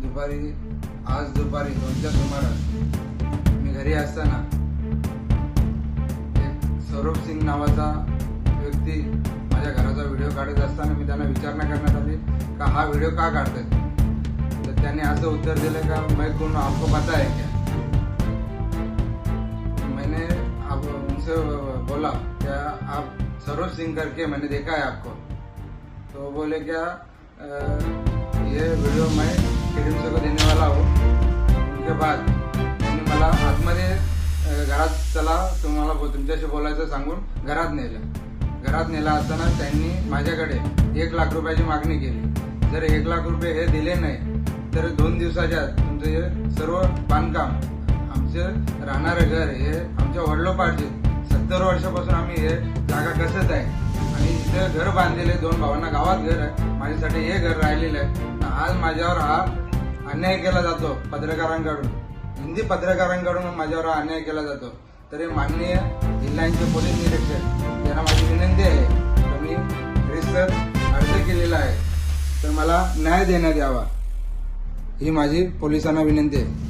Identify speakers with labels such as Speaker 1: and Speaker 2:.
Speaker 1: दुपारी आज दुपारी दोनच्या सुमारास मी घरी असताना एक सौरभ सिंग नावाचा व्यक्ती माझ्या घराचा व्हिडिओ काढत असताना मी त्यांना विचारणा करण्यात आली का हा व्हिडिओ का काढतात तर त्याने असं उत्तर दिलं का मैं कोण आपको पता है क्या? मैंने आप उनसे बोला क्या आप सौरभ सिंह करके मैंने देखा है आपको? तो बोले क्या ये वीडियो मैं फिल्म को देने वाला हूँ। उनके बाद त्यांनी मला आतमध्ये घरात चला तुम्हाला तुमच्याशी बोलायचं सांगून घरात नेलं. घरात नेला असताना त्यांनी माझ्याकडे एक लाख रुपयाची मागणी केली. जर एक लाख रुपये हे दिले नाही तर दोन दिवसाच्या आत तुमचं हे सर्व बांधकाम आमचं राहणारं घर हे आमच्या वडिलोपार्जित सत्तर वर्षापासून आम्ही हे जागा कसंच आहे इथे घर बांधलेले दोन भावांना गावात घर आहे. माझ्यासाठी हे घर राहिलेलं आहे. आज माझ्यावर हा अन्याय केला जातो पत्रकारांकडून. हिंदी पत्रकारांकडून माझ्यावर हा अन्याय केला जातो. तरी माननीय जिल्ह्यांचे पोलीस निरीक्षक यांना माझी विनंती आहे तर मी रिसर अर्ज केलेला आहे. तर मला न्याय देण्यात यावा. ही माझी पोलिसांना विनंती आहे.